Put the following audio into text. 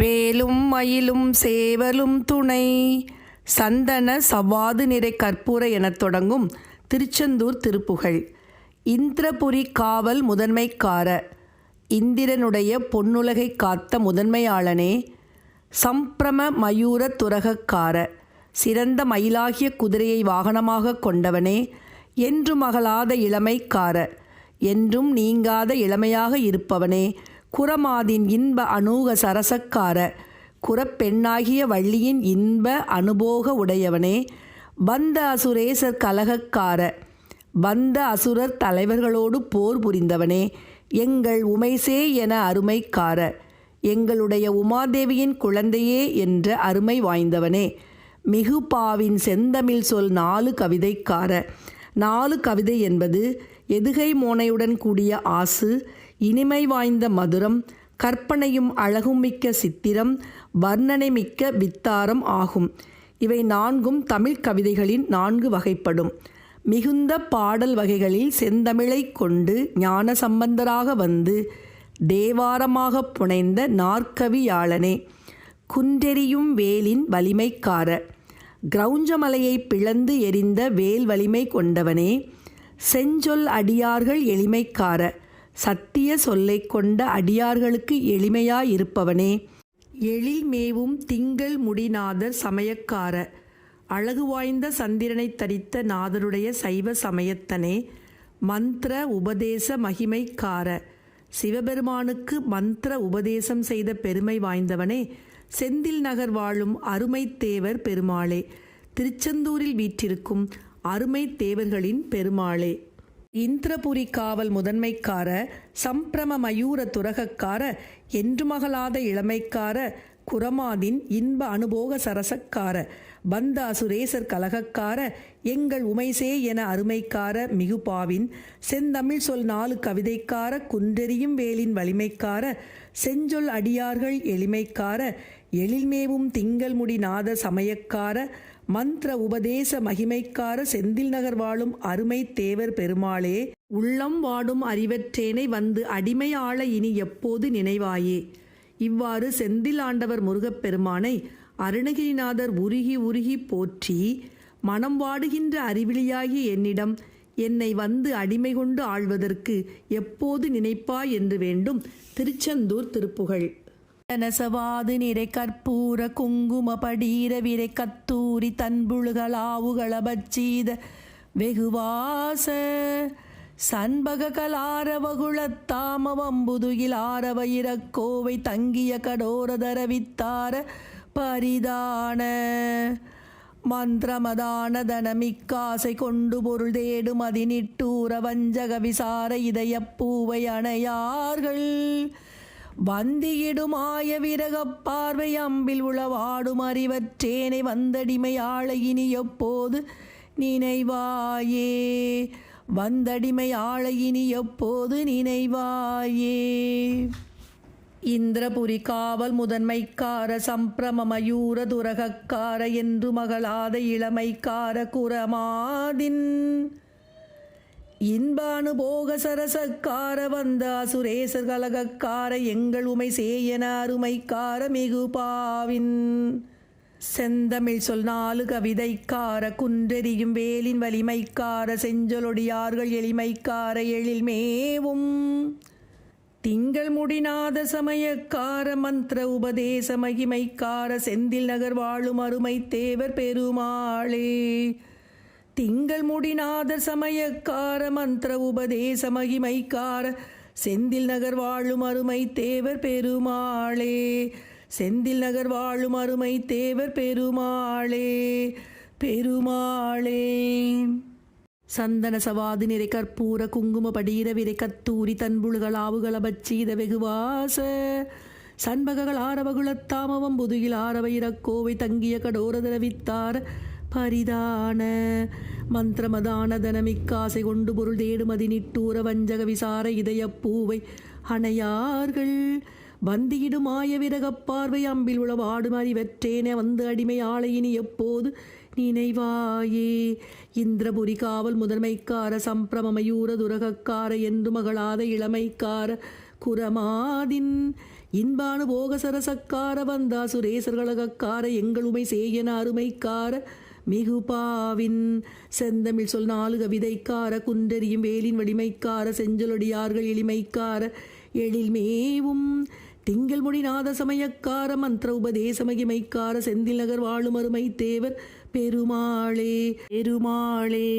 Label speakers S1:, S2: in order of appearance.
S1: வேலும் மயிலும் சேவலும் துணை. சந்தன சவ்வாது நிறை கற்பூர எனத் தொடங்கும் திருச்செந்தூர் திருப்புகழ். இந்திரபுரி காவல் முதன்மைக்கார. இந்திரனுடைய பொன்னுலகை காத்த முதன்மையாளனே. சம்பிரம மயூர துரகக்கார. சிறந்த மயிலாகிய குதிரையை வாகனமாக கொண்டவனே. என்று மகளாத இளமைக்கார. என்றும் நீங்காத இளமையாக இருப்பவனே. குரமாதின் இன்ப அநூக சரசக்கார குரப்பெண்ணாகிய வள்ளியின் இன்ப அனுபோக உடையவனே பந்த அசுரேசர் கலகக்கார பந்த அசுரர் தலைவர்களோடு போர் புரிந்தவனே எங்கள் உமைசே என அருமைக்கார எங்களுடைய உமாதேவியின் குழந்தையே என்ற அருமை வாய்ந்தவனே. மிகுபாவின் செந்தமிழ் சொல் நாலு கவிதைக்கார நாலு கவிதை என்பது எதுகை மோனையுடன் கூடிய ஆசு இனிமை வாய்ந்த மதுரம் கற்பனையும் அழகும் மிக்க சித்திரம் வர்ணனை மிக்க வித்தாரம் ஆகும். இவை நான்கும் தமிழ் கவிதைகளின் நான்கு வகைப்படும். மிகுந்த பாடல் வகைகளில் செந்தமிழை கொண்டு ஞான சம்பந்தராக வந்து தேவாரமாக புனைந்த நாற்கவியாளனே குன்றெறியும் வேலின் வலிமைக்கார கிரௌஞ்சமலையை பிளந்து எரிந்த வேல் வலிமை கொண்டவனே செஞ்சொல் அடியார்கள் எளிமைக்கார சத்திய சொல்லை கொண்ட அடியார்களுக்கு எளிமையாயிருப்பவனே. எழில் மேவும் திங்கள் முடிநாதர் சமயக்கார. அழகு வாய்ந்த சந்திரனை தரித்த நாதருடைய சைவ சமயத்தனே. மந்திர உபதேச மகிமைக்கார. சிவபெருமானுக்கு மந்திர உபதேசம் செய்த பெருமை வாய்ந்தவனே. செந்தில் நகர் வாழும் அருமை தேவர் பெருமாளே. திருச்செந்தூரில் வீற்றிருக்கும் அருமை தேவர்களின் பெருமாளே. இந்திரபுரி காவல் முதன்மைக்கார சம்பிரம மயூர துரகக்கார என்று மகளாத இளமைக்கார குரமாதின் இன்ப அனுபோக சரசக்கார பந்தா சுரேசர் கலகக்கார எங்கள் உமைசே என அருமைக்கார மிகுபாவின் செந்தமிழ் சொல் நாலு கவிதைக்கார குன்றெறியும் வேலின் வலிமைக்கார செஞ்சொல் அடியார்கள் எளிமைக்கார எழில்மேவும் திங்கள் முடி நாத சமயக்கார மந்திர உபதேச மகிமைக்கார செந்தில் நகர் வாழும் அருமை தேவர் பெருமாளே உள்ளம் வாடும் அறிவற்றேனை வந்து அடிமை ஆள இனி எப்போது நினைவாயே? இவ்வாறு செந்தில் ஆண்டவர் முருகப்பெருமானை அருணகிரிநாதர் உருகி உருகி போற்றி மனம் வாடுகின்ற அறிவிலியாகி என்னிடம் என்னை வந்து அடிமை கொண்டு ஆள்வதற்கு எப்போது நினைப்பாய் என்று வேண்டும் திருச்செந்தூர் திருப்புகழ். நசவாது நிறை கற்பூர குங்கும படீர விரை கத்தூரி தன்புழுகளாவுகள பச்சீத வெகுவாச சண்பக கலாரவகுளத்தாம வம்புதுகில் ஆரவ இறக்கோவை தங்கிய கடோரதர வித்தார பரிதான மந்திரமதான தனமிக்காசை கொண்டு பொருள் தேடும் அதினிட்டூர வஞ்சக விசார இதயப்பூவை அணையார்கள் வந்தியிடுமாய விரகப் பார்வை அம்பில் உளவாடும் அறிவற்றேனை வந்தடிமையாள இனி எப்போது நினைவாயே? வந்தடிமையாள இனி எப்போது நினைவாயே? இந்திரபுரி காவல் முதன்மைக்கார சம்பிரம மயூர துரகக்கார என்று மகளாத இளமைக்கார குரமாதின் இன்பானுபோக சரசக்கார வந்த அசுரேசர் கலகக்கார எங்கள் உமை சேயன அருமைக்கார மிகுபாவின் செந்தமிழ் சொல் நாலு கவிதைக்கார குன்றெறியும் வேலின் வலிமைக்கார செஞ்சொலொடியார்கள் எளிமைக்கார எழில்மேவும் திங்கள் முடிநாத சமயக்கார மந்திர உபதேச மகிமைக்கார செந்தில் நகர் வாழும் அருமை தேவர் பெருமாளே. திங்கள் முடிநாதர் சமயக்கார மந்திர உபதேச மகிமைக்கார செந்தில் நகர் வாழும் அருமை தேவர் பெருமாளே. செந்தில் நகர் வாழும் அருமை தேவர் பெருமாளே பெருமாளே. சந்தன சவாது நிறை கற்பூர குங்கும படீர விரை கத்தூரி தன்புழுகளாவுகள அபச்சீத வெகுவாச சண்பகங்கள் ஆரவகுலத்தாமவம் புதுகில் ஆரவ இறக்கோவை தங்கிய கடோரதர வித்தார் பரிதான மந்திரமதான தனமிக்காசை கொண்டு பொருள் தேடுமதி நிட்டூர வஞ்சக விசார இதயப்பூவை அணையார்கள். வந்தியிடும் ஆய விரகப்பார்வை அம்பில் உளவாடும் அறிவற்றேனே வந்து அடிமை ஆளையினி எப்போது நினைவாயே? இந்திரபுரி காவல் முதன்மைக்கார சம்பிரமமயூர துரகக்கார என்று மகளாத இளமைக்கார குரமாதின். இன்பானு போகசரசக்கார வந்தா சுரேசர்களகக்கார எங்களுமை சேயன அருமைக்கார மிகுபாவின் செந்தமிழ் சொல் நாலு கவிதைக்கார குன்றெறியும் வேலின் வலிமைக்கார செஞ்சொலடியார்கள் எளிமைக்கார எழில்மேவும் திங்கள் நாத சமயக்கார மந்திர உபதேச மகிமைக்கார செந்தில் நகர் வாழும் அருமை தேவர் பெருமாளே பெருமாளே.